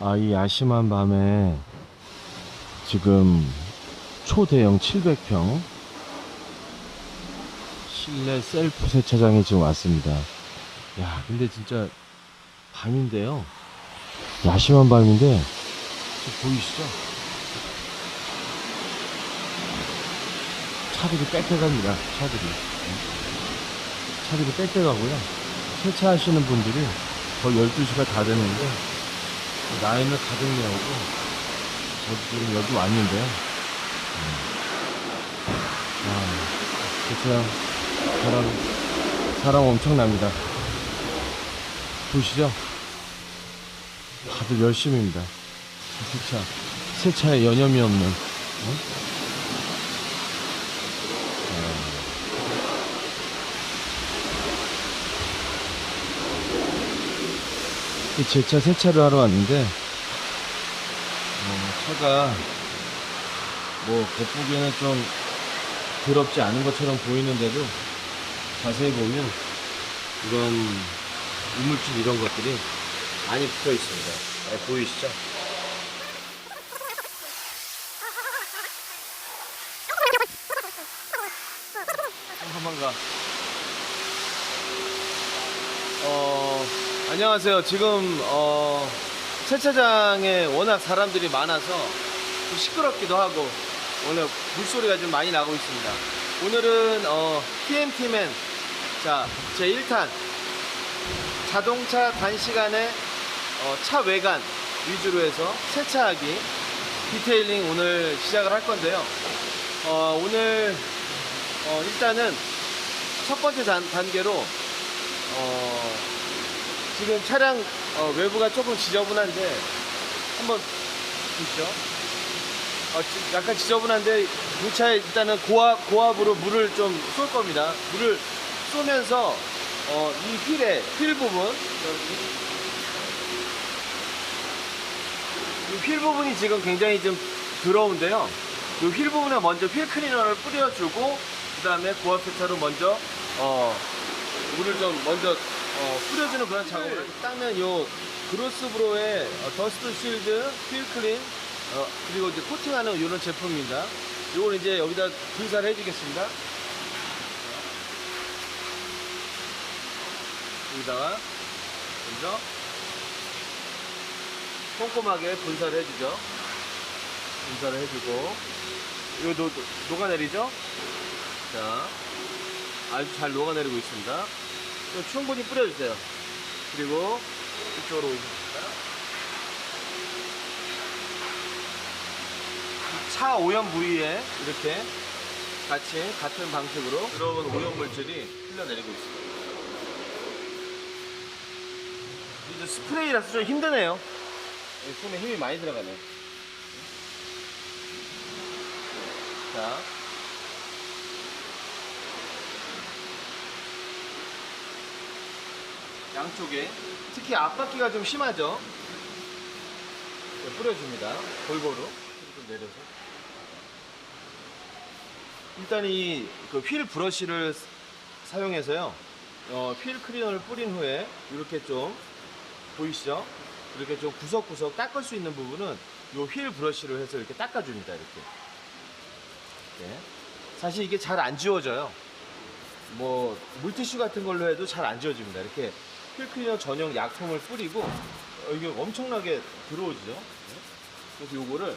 아, 이 야심한 밤에 지금 초대형 700평 실내 셀프 세차장에 지금 왔습니다. 야, 근데 진짜 밤인데요. 야심한 밤인데 보이시죠? 차들이 빽빽합니다. 차들이. 차들이 빽빽하고요. 세차하시는 분들이 거의 12시가 다 됐는데 라인을 가득 메우고 저도 지금 여기 왔는데요. 음. 아, 세차 사람, 사람 엄청납니다. 보시죠? 다들 열심입니다. 세차, 세차에 여념이 없는. 어? 제 차 세차를 하러 왔는데 어, 차가 뭐 겉보기에는 좀 더럽지 않은 것처럼 보이는데도 자세히 보면 이런 이물질 이런 것들이 많이 붙어 있습니다. 네, 보이시죠? 한번 가. 어, 안녕하세요. 지금, 어, 세차장에 워낙 사람들이 많아서 좀 시끄럽기도 하고, 원래 물소리가 좀 많이 나고 있습니다. 오늘은, 어, TMT맨, 자, 제 1탄, 자동차 단시간에, 어, 차 외관 위주로 해서 세차하기, 디테일링 오늘 시작을 할 건데요. 어, 오늘, 어, 일단은 첫 번째 단, 단계로, 어, 지금 차량 어, 외부가 조금 지저분한데 한번 보시죠. 어, 지- 약간 지저분한데 이 차에 일단은 고압 고압으로 물을 좀 쏠 겁니다. 물을 쏘면서 어, 이 휠의 휠 부분 이 휠 부분이 지금 굉장히 좀 더러운데요. 이 휠 부분에 먼저 휠 클리너를 뿌려주고 그 다음에 고압 세차로 먼저 어, 물을 좀 먼저 어, 뿌려주는 그런 작업을 닦는 요 그로스 브로의 어, 더스트 실드, 휠 클린 어, 그리고 이제 코팅하는 이런 제품입니다. 요걸 이제 여기다 분사를 해주겠습니다. 여기다가 먼저 꼼꼼하게 분사를 해주죠. 분사를 해주고 이거 녹, 녹아내리죠? 자, 아주 잘 녹아내리고 있습니다. 충분히 뿌려주세요. 그리고 이쪽으로. 차 오염 부위에 이렇게 같이 같은 방식으로 들어온 오염 물질이 흘러내리고 있습니다. 이제 스프레이라서 좀 힘드네요. 이 손에 힘이 많이 들어가네요. 자, 양쪽에 특히 앞바퀴가 좀 심하죠. 네, 뿌려줍니다. 골고루 좀 내려서. 일단 이 그 휠 브러쉬를 사용해서요. 어, 휠 클리너를 뿌린 후에 이렇게 좀 보이시죠? 이렇게 좀 구석구석 닦을 수 있는 부분은 이 휠 브러쉬로 해서 이렇게 닦아줍니다. 이렇게. 네. 사실 이게 잘 안 지워져요. 뭐 물티슈 같은 걸로 해도 잘 안 지워집니다. 이렇게 휠 클리너 전용 약품을 뿌리고 어, 이게 엄청나게 들어오죠. 네. 그래서 요거를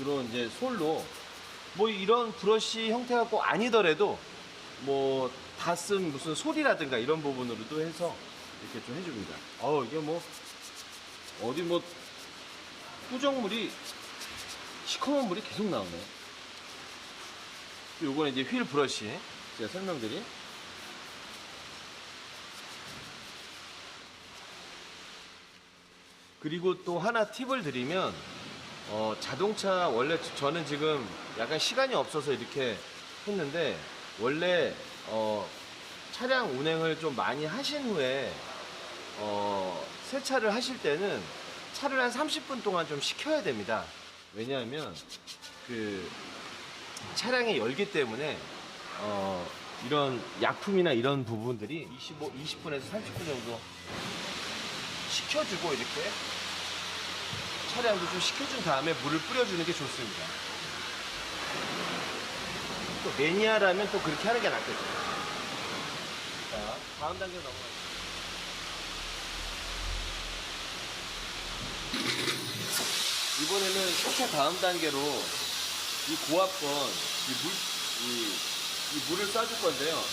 이런 이제 솔로 뭐 이런 브러쉬 형태가 꼭 아니더라도 뭐 닿은 무슨 소리라든가 이런 부분으로도 해서 이렇게 좀 해줍니다. 어 이게 뭐 어디 뭐 꾸정물이 시커먼 물이 계속 나오네. 요거는 이제 휠 브러쉬 제가 설명드린 그리고 또 하나 팁을 드리면 어, 자동차 원래 저는 지금 약간 시간이 없어서 이렇게 했는데 원래 어, 차량 운행을 좀 많이 하신 후에 어, 세차를 하실 때는 차를 한 30분 동안 좀 식혀야 됩니다. 왜냐하면 그 차량의 열기 때문에 어, 이런 약품이나 이런 부분들이 25, 20분에서 30분 정도 식혀주고 이렇게 차량도 좀 식혀준 다음에 물을 뿌려주는 게 좋습니다. 또 매니아라면 또 그렇게 하는 게 낫겠죠. 자, 다음 단계 넘어가요. 이번에는 세차 다음 단계로 이 고압건 이 물, 이, 이 물을 쏴줄 건데요.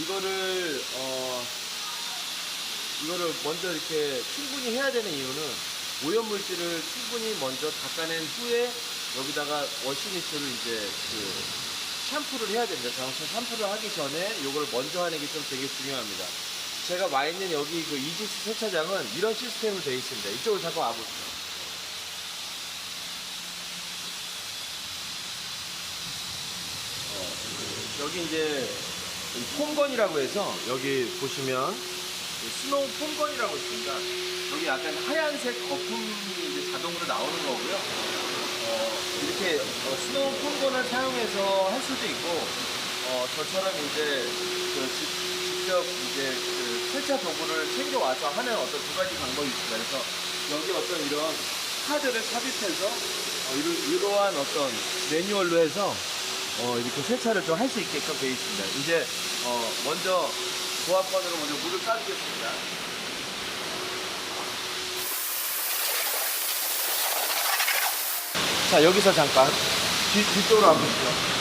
이거를, 어, 이거를 먼저 이렇게 충분히 해야 되는 이유는 오염물질을 충분히 먼저 닦아낸 후에 여기다가 워시미스를 이제 그 샴푸를 해야 됩니다. 자동차 샴푸를 하기 전에 이걸 먼저 하는 게 좀 되게 중요합니다. 제가 와 있는 여기 그 이지스 세차장은 이런 시스템으로 되어 있습니다. 이쪽으로 잠깐 와보세요. 여기 이제 이 폼건이라고 해서 여기 보시면 이 스노우 폼건이라고 있습니다. 여기 약간 하얀색 거품이 이제 자동으로 나오는 거고요. 어, 이렇게 어, 스노우 폼건을 사용해서 할 수도 있고 어, 저처럼 이제 그 직- 직접 이제 그 세차 도구를 챙겨 와서 하는 어떤 두 가지 방법이 있습니다. 그래서 여기 어떤 이런 카드를 삽입해서 어, 이러, 이러한 어떤 매뉴얼로 해서 어, 이렇게 세차를 좀 할 수 있게끔 되어 있습니다. 이제 어, 먼저 고압건으로 먼저 물을 까주겠습니다. 자 여기서 잠깐 뒤, 뒤쪽으로 한번 보시죠.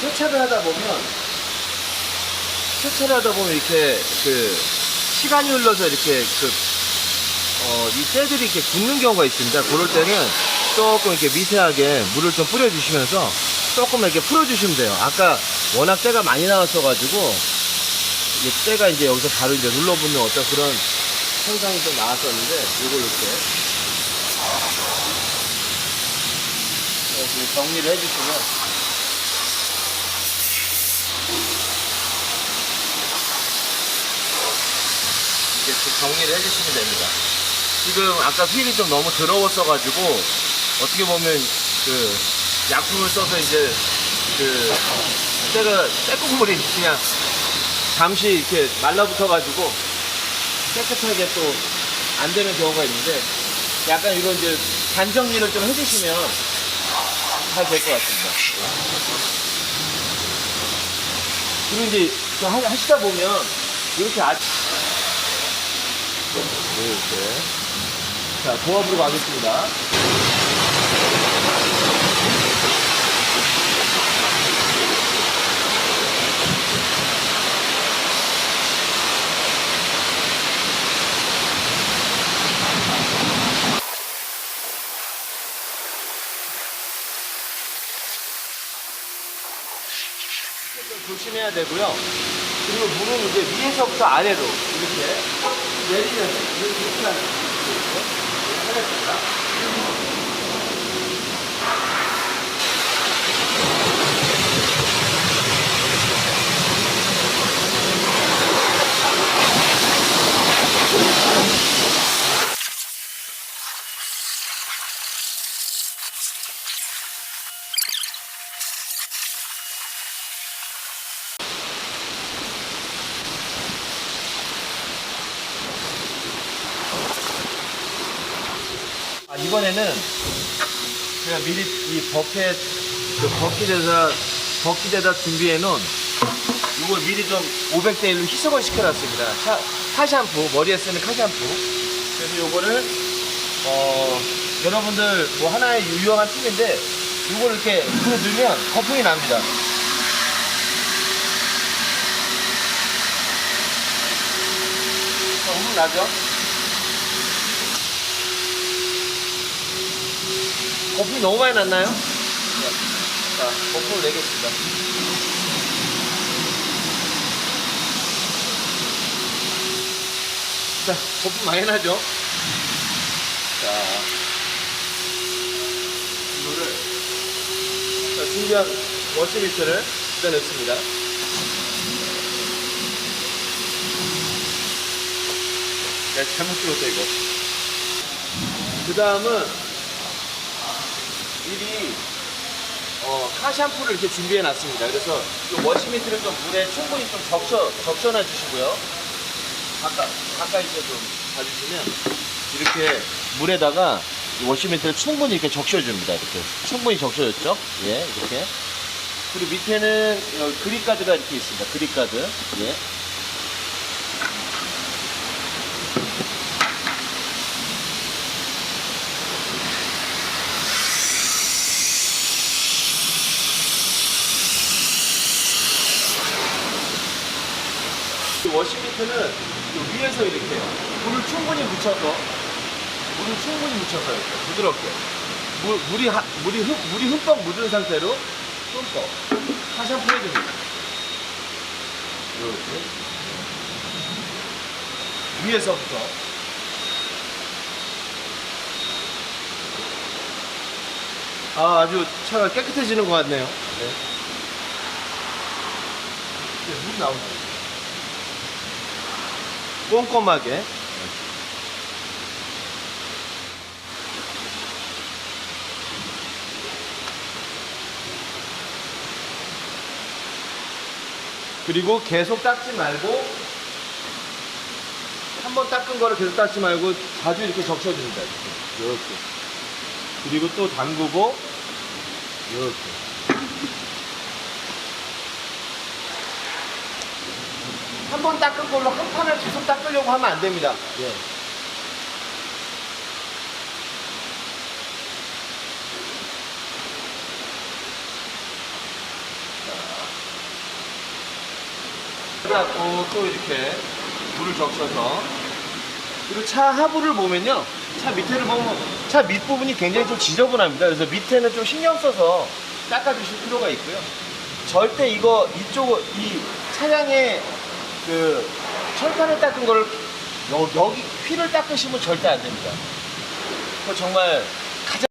세차를 하다 보면 세차를 하다 보면 이렇게 그 시간이 흘러서 이렇게 그 어, 이 때들이 이렇게 굳는 경우가 있습니다. 그럴 때는 조금 이렇게 미세하게 물을 좀 뿌려주시면서 조금 이렇게 풀어주시면 돼요. 아까 워낙 때가 많이 나왔어가지고 이게 때가 이제 여기서 바로 이제 눌러붙는 어떤 그런 현상이 좀 나왔었는데 이걸 이렇게 이렇게 정리를 해주시면 이렇게 좀 정리를 해주시면 됩니다. 지금 아까 휠이 좀 너무 더러웠어가지고 어떻게 보면 그 약품을 써서 이제 그 때가 때국물이 그냥 잠시 이렇게 말라붙어가지고 깨끗하게 또 안 되는 경우가 있는데 약간 이런 이제 단정리를 좀 해주시면 잘 될 것 같습니다. 그리고 이제 하시다 보면 이렇게 아 이렇게 자 고압으로 가겠습니다. 좀 조심해야 되고요. 그리고 물은 이제 위에서부터 아래로 이렇게 내리면서 이렇게 하는 이렇게 하겠습니다. 이번에는 제가 미리 이 버켓, 그 버킷에다, 버킷에다 준비해 놓은 이걸 미리 좀 500대 1로 희석을 시켜놨습니다. 샤, 카샴푸, 머리에 쓰는 카샴푸. 그래서 요거를, 어, 여러분들 뭐 하나의 유용한 팁인데, 요걸 이렇게 불에 넣으면 거품이 납니다. 자, 거품 나죠? 거품이 너무 많이 났나요? 자, 거품을 내겠습니다. 자, 거품 많이 나죠? 자, 이거를, 자, 준비한 워시미트를 일단 넣습니다. 내가 잘못 찍었다, 이거. 그 다음은 미리 어, 카 샴푸를 이렇게 준비해 놨습니다. 그래서 이 워시미트를 좀 물에 충분히 좀 적셔, 적셔놔 주시고요. 가까, 가까이서 좀 봐주시면 이렇게 물에다가 이 워시미트를 충분히 이렇게 적셔줍니다. 이렇게 충분히 적셔줬죠? 예, 이렇게. 그리고 밑에는 어, 그립가드가 이렇게 있습니다. 그립가드. 예. 이 워시미트는 이 위에서 이렇게 물을 충분히 묻혀서 물을 충분히 묻혀서 이렇게 부드럽게 물, 물이 하, 물이 흠, 물이 흠뻑 묻은 상태로 흠뻑 화샴푸 해줍니다. 이렇게 위에서부터 아 아주 차가 깨끗해지는 것 같네요. 네. 네, 물 나온다. 꼼꼼하게 그리고 계속 닦지 말고 한 번 닦은 거를 계속 닦지 말고 자주 이렇게 적셔줍니다. 이렇게. 이렇게. 그리고 또 담그고 이렇게. 한 번 닦은 걸로 한 판을 계속 닦으려고 하면 안 됩니다. 예. 닦고 또 이렇게 물을 적셔서. 그리고 차 하부를 보면요. 차 밑에를 보면 차 밑부분이 굉장히 좀 지저분합니다. 그래서 밑에는 좀 신경 써서 닦아주실 필요가 있고요. 절대 이거 이쪽 이 차량의 그 철판을 닦은 여, 여기 휠을 닦으시면 절대 안 됩니다. 정말 가장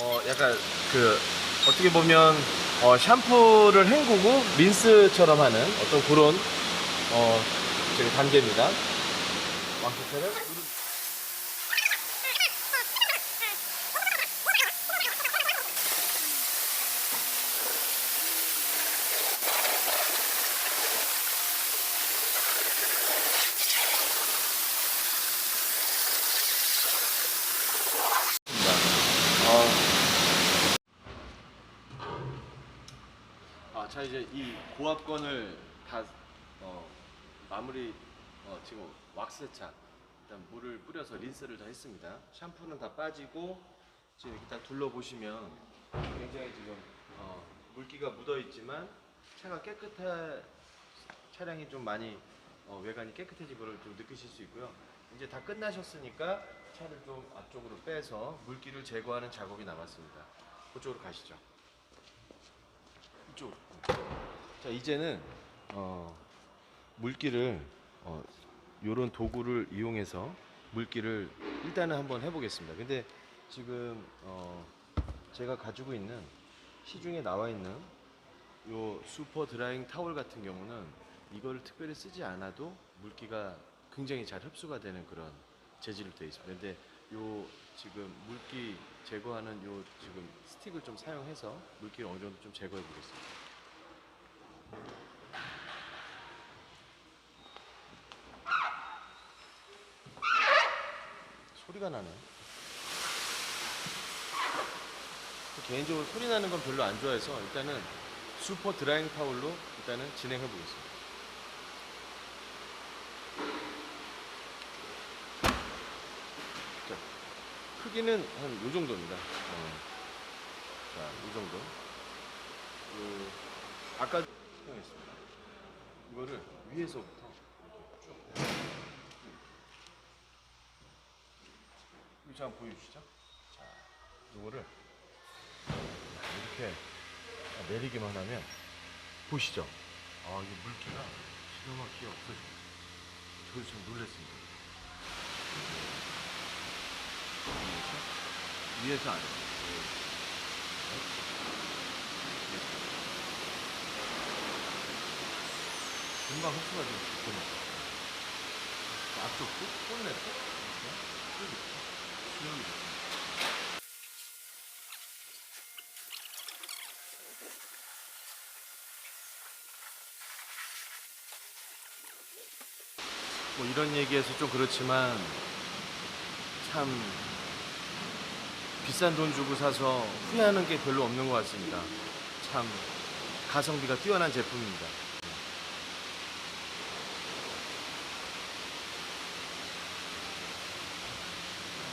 어 약간 그 어떻게 보면 어, 샴푸를 헹구고 린스처럼 하는 어떤 그런 어 단계입니다. 왕초차를 자 이제 이 고압건을 다 어, 마무리 어, 지금 왁스차 일단 물을 뿌려서 린스를 다 했습니다. 샴푸는 다 빠지고 지금 이렇게 딱 둘러보시면 굉장히 지금 어, 물기가 묻어 있지만 차가 깨끗한 차량이 좀 많이 어, 외관이 깨끗해진 거를 좀 느끼실 수 있고요. 이제 다 끝나셨으니까 차를 좀 앞쪽으로 빼서 물기를 제거하는 작업이 남았습니다. 그쪽으로 가시죠. 이쪽. 자 이제는 어, 물기를 어, 요런 도구를 이용해서 물기를 일단은 한번 해보겠습니다. 근데 지금 어, 제가 가지고 있는 시중에 나와 있는 요 슈퍼 드라잉 타월 같은 경우는 이거를 특별히 쓰지 않아도 물기가 굉장히 잘 흡수가 되는 그런 재질로 되어 있습니다. 근데 요 지금 물기 제거하는 요 지금 스틱을 좀 사용해서 물기를 어느 정도 좀 제거해 보겠습니다. 소리가 나네. 개인적으로 소리 나는 건 별로 안 좋아해서 일단은 슈퍼 드라잉 타올로 일단은 진행해 보겠습니다. 자, 크기는 한 요 정도입니다. 어. 자, 이 정도. 그 아까. 이거를 위에서부터 쭉. 이거 한번 보여주시죠. 자, 이거를 이렇게 내리기만 하면 보시죠. 아 이게 물기가 기가 막히게 없어져요. 저도 좀 놀랐습니다. 위에서, 위에서 안 해요. 금방 흡수가 좀 되니까. 앞쪽도, 꼴내도, 수영이 좋습니다. 뭐 이런 얘기해서 좀 그렇지만 참 비싼 돈 주고 사서 후회하는 게 별로 없는 것 같습니다. 참 가성비가 뛰어난 제품입니다.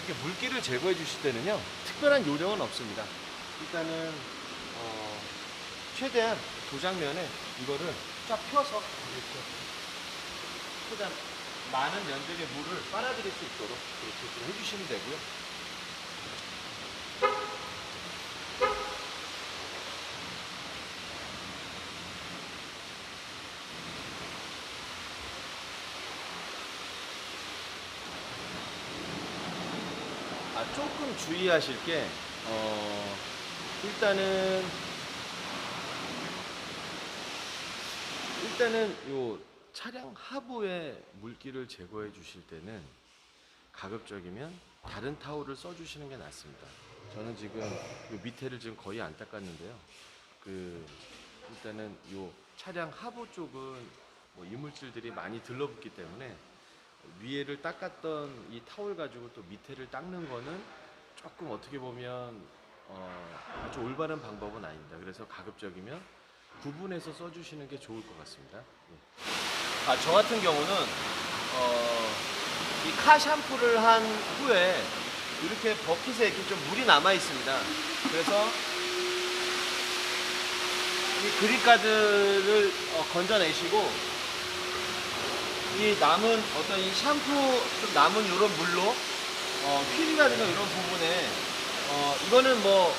이렇게 물기를 제거해 주실 때는요 특별한 요령은 없습니다. 일단은 어, 최대한 도장면에 이거를 쫙 펴서 이렇게 최대한 많은 면적의 물을 빨아들일 수 있도록 그렇게 좀 해주시면 되고요. 아, 조금 주의하실 게, 어, 일단은, 일단은 요 차량 하부에 물기를 제거해 주실 때는 가급적이면 다른 타올을 써 주시는 게 낫습니다. 저는 지금 요 밑에를 지금 거의 안 닦았는데요. 그 일단은 요 차량 하부 쪽은 뭐 이물질들이 많이 들러붙기 때문에 위에를 닦았던 이 타올 가지고 또 밑에를 닦는 거는 조금 어떻게 보면 어, 아주 올바른 방법은 아닙니다. 그래서 가급적이면 구분해서 써주시는 게 좋을 것 같습니다. 예. 아, 저 같은 경우는 어, 이 카 샴푸를 한 후에 이렇게 버킷에 이렇게 좀 물이 남아 있습니다. 그래서 이 그립가드를 어, 건져내시고 이 남은 어떤 이 샴푸 좀 남은 이런 물로 어, 휠이라든가 이런 부분에 어, 이거는 뭐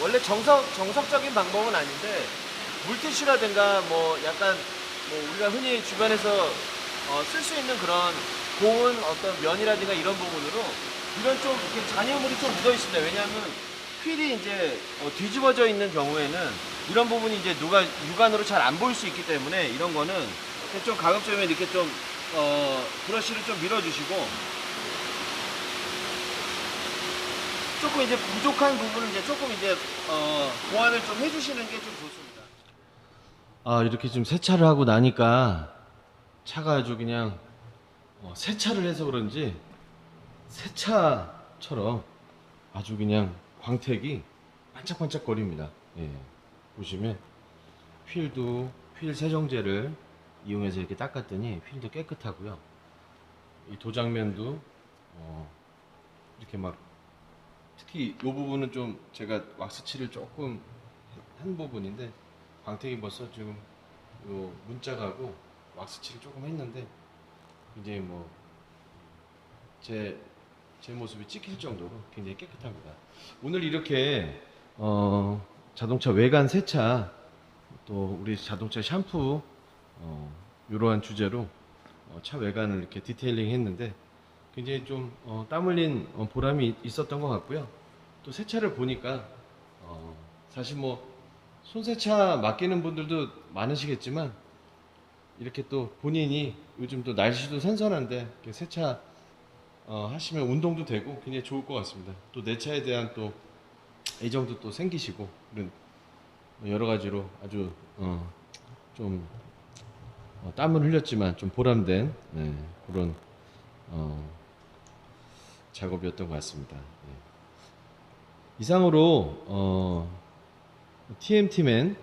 원래 정석 정석적인 방법은 아닌데 물티슈라든가 뭐 약간 뭐 우리가 흔히 주변에서 어, 쓸 수 있는 그런 고운 어떤 면이라든가 이런 부분으로 이런 좀 이렇게 잔여물이 좀 묻어 있습니다. 왜냐하면 휠이 이제 어, 뒤집어져 있는 경우에는 이런 부분이 이제 누가 육안으로 잘 안 보일 수 있기 때문에 이런 거는 좀 가급적이면 이렇게 좀 어, 브러쉬를 좀 밀어주시고 조금 이제 부족한 부분은 이제 조금 이제 어, 보완을 좀 해주시는 게 좀 좋습니다. 아 이렇게 좀 세차를 하고 나니까 차가 아주 그냥 어, 세차를 해서 그런지 세차처럼 아주 그냥 광택이 반짝반짝거립니다. 예. 보시면 휠도 휠 세정제를 이용해서 이렇게 닦았더니 휠도 깨끗하고요. 이 도장면도 어, 이렇게 막 특히 이 부분은 좀 제가 왁스칠을 조금 한 부분인데 광택이 벌써 지금 요 문짝하고 왁스칠을 조금 했는데 굉장히 뭐제 제 모습이 찍힐 정도로 굉장히 깨끗합니다. 오늘 이렇게 어, 자동차 외관 세차 또 우리 자동차 샴푸 어, 이러한 주제로 어, 차 외관을 이렇게 디테일링 했는데 굉장히 좀 어, 땀 흘린 어, 보람이 있었던 것 같고요. 또 세차를 보니까 어, 사실 뭐 손세차 맡기는 분들도 많으시겠지만 이렇게 또 본인이 요즘 또 날씨도 선선한데 세차 어, 하시면 운동도 되고 굉장히 좋을 것 같습니다. 또 내 차에 대한 또 애정도 또 생기시고 그런 여러 가지로 아주 어, 좀 어, 땀을 흘렸지만 좀 보람된 네, 그런 어, 작업이었던 것 같습니다. 네. 이상으로 어, TMT맨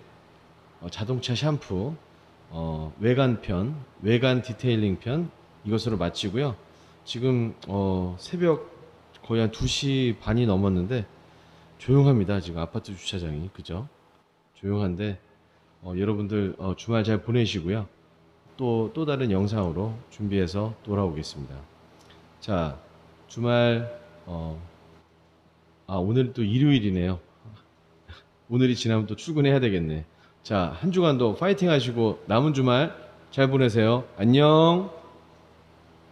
어, 자동차 샴푸 어, 외관 편, 외관 디테일링 편 이것으로 마치고요. 지금 어, 새벽 거의 한 2시 반이 넘었는데 조용합니다. 지금 아파트 주차장이 그죠? 조용한데 어, 여러분들 어, 주말 잘 보내시고요. 또 또 다른 영상으로 준비해서 돌아오겠습니다. 자 주말 어, 아 오늘 또 일요일이네요. 오늘이 지나면 또 출근해야 되겠네. 자, 한 주간도 파이팅 하시고 남은 주말 잘 보내세요. 안녕.